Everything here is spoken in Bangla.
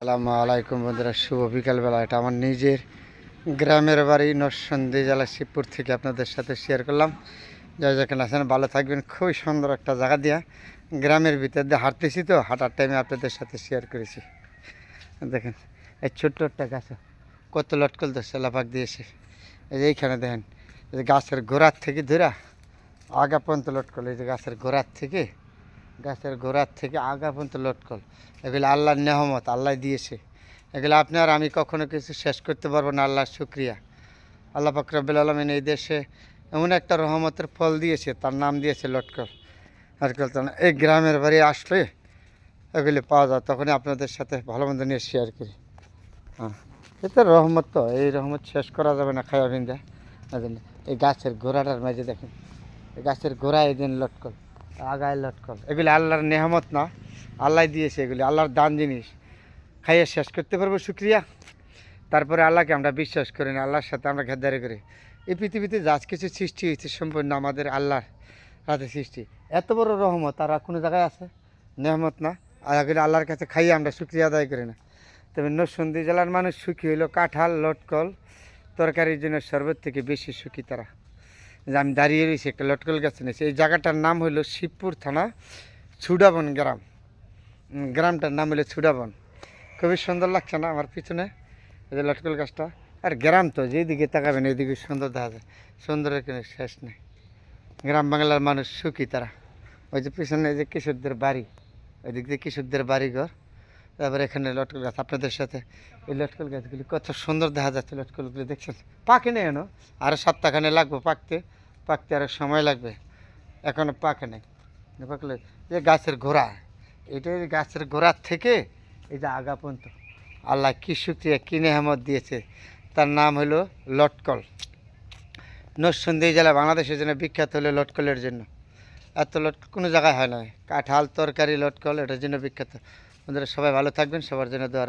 আসসালামু আলাইকুম বন্ধুরা, শুভ বিকালবেলা। এটা আমার নিজের গ্রামের বাড়ি, নরসন্দী জেলা শিবপুর থেকে আপনাদের সাথে শেয়ার করলাম। যাই যেখানে আছেন, ভালো থাকবেন। খুবই সুন্দর একটা জায়গা দিয়া গ্রামের ভিতর দিয়ে হাঁটতেছি তো, হাঁটার টাইমে আপনাদের সাথে শেয়ার করেছি। দেখেন, এই ছোট্ট একটা গাছ, কত লটকল তো সেলাপাক দিয়েছে। এই যে এইখানে দেখেন, এই যে গাছের গোড়ার থেকে ধরা আগা পর্যন্ত লটকল এই যে গাছের গোড়ার থেকে গাছের গোড়ার থেকে আগা পর্যন্ত লটকল এগুলো আল্লাহর নেহমত, আল্লাহ দিয়েছে। এগুলো আপনি আর আমি কখনো কিছু শেষ করতে পারব না, আল্লাহর শুক্রিয়া। আল্লাহ ফকরাবুল আলমিন এই দেশে এমন একটা রহমতের ফল দিয়েছে, তার নাম দিয়েছে লটকল লটকল তো এই গ্রামের বাড়ি আসলে এগুলি পাওয়া যায়, তখনই আপনাদের সাথে ভালো মন্দ নিয়ে শেয়ার করি। হ্যাঁ এতে রহমত তো, এই রহমত শেষ করা যাবে না খায়া ভিন্দা। এজন্য এই গাছের গোড়াটার মাঝে দেখেন, এই গাছের গোড়া এই দিন লটকল আগায় লটকল। এগুলি আল্লাহর নেহামত না, আল্লাহ দিয়েছে এগুলি, আল্লাহর দান জিনিস। খাইয়ে শেষ করতে পারব, শুক্রিয়া। তারপরে আল্লাহকে আমরা বিশ্বাস করি না, আল্লাহর সাথে আমরা ঘেদারি করি। এই পৃথিবীতে যা কিছু সৃষ্টি হয়েছে সম্পূর্ণ আমাদের আল্লাহর হাতে সৃষ্টি। এত বড় রহমত আর কোনো জায়গায় আছে? নেহমত না। এগুলি আল্লাহর কাছে খাইয়ে আমরা শুক্রিয়া আদায় করি না। তবে নরসন্দী জেলার মানুষ সুখী হইল, কাঁঠাল, লটকল, তরকারির জন্য সর্বত থেকে বেশি সুখী তারা। যে আমি দাঁড়িয়ে রয়েছি, একটা লটকল গাছ নিয়েছি এই জায়গাটার নাম হলো শিবপুর থানা ছুডাবন গ্রাম। গ্রামটার নাম হলো ছুডাবন। খুবই সুন্দর লাগছে না আমার পিছনে? এই যে লটকল গাছটা। আর গ্রাম তো, যেদিকে তাকাবেন এইদিকে সুন্দর দেখা যায়। সুন্দরের কোনো শেষ নেই। গ্রাম বাংলার মানুষ সুখী তারা। ওই যে পিছনে যে কিশোরদের বাড়ি, ওইদিক দিয়ে কিশোরদের বাড়ি ঘর তারপরে এখানে লটকল গাছ, আপনাদের সাথে এই লটকল গাছগুলি কত সুন্দর দেখা যাচ্ছে লটকলগুলি, দেখছেন? পাকে নেই এনো আরও সপ্তাহখানে লাগবো পাকতে। পাকতে আরও সময় লাগবে। এখনও পাকে নেই। পাকলে যে গাছের গোড়া, এটা গাছের গোড়ার থেকে এই যে আগা পর্যন্ত। আল্লাহ কী শুক্রিয়া, কী নেহামত দিয়েছে। তার নাম হলো লটকল। নরসিংদী জেলা বাংলাদেশের জন্য বিখ্যাত হলো লটকলের জন্য। এত লটকল কোনো জায়গায় হয় না। কাঁঠাল, তরকারি, লটকল, এটার জন্য বিখ্যাত। বন্ধুরা, সবাই ভালো থাকবেন, সবার জন্য দোয়া